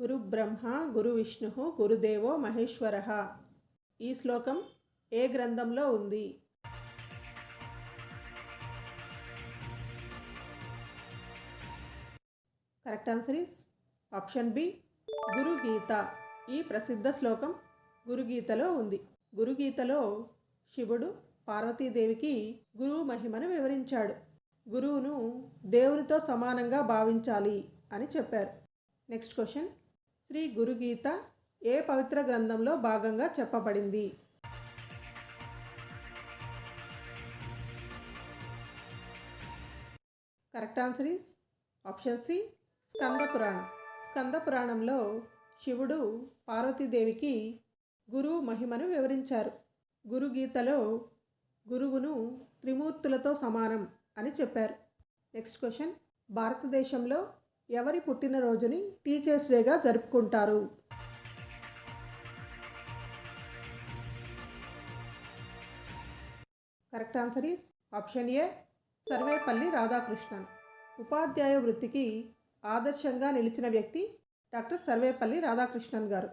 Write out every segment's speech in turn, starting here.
గురుబ్రహ్మ గురు విష్ణు గురుదేవో మహేశ్వర. ఈ శ్లోకం ఏ గ్రంథంలో ఉంది? Correct answer is option B Gurugita. ఈ ప్రసిద్ధ శ్లోకం గురుగీతలో ఉంది. గురుగీతలో శివుడు పార్వతీదేవికి గురువు మహిమను వివరించాడు. గురువును దేవునితో సమానంగా భావించాలి అని చెప్పారు. Next question. శ్రీ గురుగీత ఏ పవిత్ర గ్రంథంలో భాగంగా చెప్పబడింది? Correct answer is option C Skanda Puranam. Skanda పురాణంలో శివుడు పార్వతీదేవికి గురువు మహిమను వివరించారు. గురుగీతలో గురువును త్రిమూర్తులతో సమానం అని చెప్పారు. నెక్స్ట్ క్వశ్చన్ భారతదేశంలో ఎవరి పుట్టినరోజుని టీచర్స్ డేగా జరుపుకుంటారు. Correct answer is option A Sarvepalli Radhakrishnan. ఉపాధ్యాయ వృత్తికి ఆదర్శంగా నిలిచిన వ్యక్తి డాక్టర్ సర్వేపల్లి రాధాకృష్ణన్ గారు.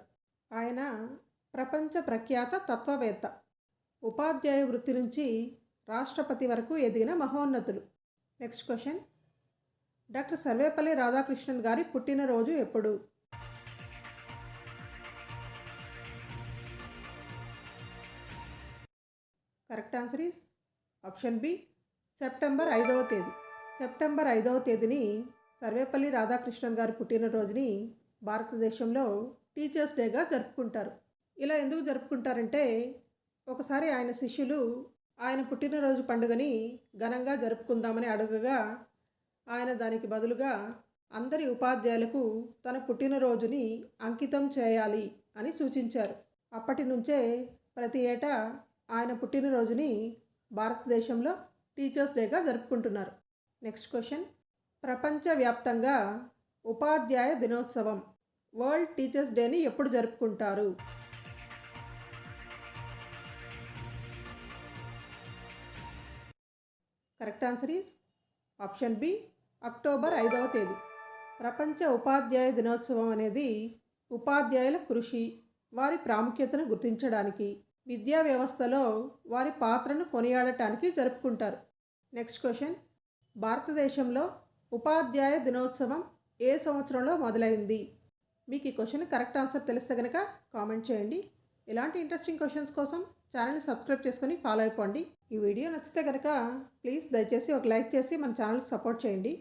ఆయన ప్రపంచ ప్రఖ్యాత తత్వవేత్త. ఉపాధ్యాయ వృత్తి నుంచి రాష్ట్రపతి వరకు ఎదిగిన మహోన్నతులు. Next question doctor Sarvepalli Radhakrishnan గారి పుట్టినరోజు ఎప్పుడు? Correct answer is option B September ఐదవ తేదీ. సెప్టెంబర్ ఐదవ తేదీని సర్వేపల్లి రాధాకృష్ణన్ గారి పుట్టినరోజుని భారతదేశంలో టీచర్స్ డేగా జరుపుకుంటారు. ఇలా ఎందుకు జరుపుకుంటారంటే ఒకసారి ఆయన శిష్యులు ఆయన పుట్టినరోజు పండుగని ఘనంగా జరుపుకుందామని అడగగా ఆయన దానికి బదులుగా అందరి ఉపాధ్యాయులకు తన పుట్టినరోజుని అంకితం చేయాలి అని సూచించారు. అప్పటి నుంచే ప్రతి ఏటా ఆయన పుట్టినరోజుని భారతదేశంలో టీచర్స్ డేగా జరుపుకుంటున్నారు. Next question. ప్రపంచవ్యాప్తంగా ఉపాధ్యాయ దినోత్సవం వరల్డ్ టీచర్స్ డేని ఎప్పుడు జరుపుకుంటారు? Correct answer is option B October ఐదవ తేదీ. ప్రపంచ ఉపాధ్యాయ దినోత్సవం అనేది ఉపాధ్యాయుల కృషి వారి ప్రాముఖ్యతను గుర్తించడానికి విద్యా వ్యవస్థలో వారి పాత్రను కొనియాడటానికి జరుపుకుంటారు. Next question. భారతదేశంలో ఉపాధ్యాయ దినోత్సవం ఏ సంవత్సరంలో మొదలైంది? మీకు ఈ క్వశ్చన్ కరెక్ట్ ఆన్సర్ తెలిస్తే కనుక కామెంట్ చేయండి. ఇలాంటి ఇంట్రెస్టింగ్ క్వశ్చన్స్ కోసం ఛానల్ని సబ్స్క్రైబ్ చేసుకొని ఫాలో అయిపోండి. ఈ వీడియో నచ్చితే కనుక ప్లీజ్ దయచేసి ఒక లైక్ చేసి మన ఛానల్ సపోర్ట్ చేయండి.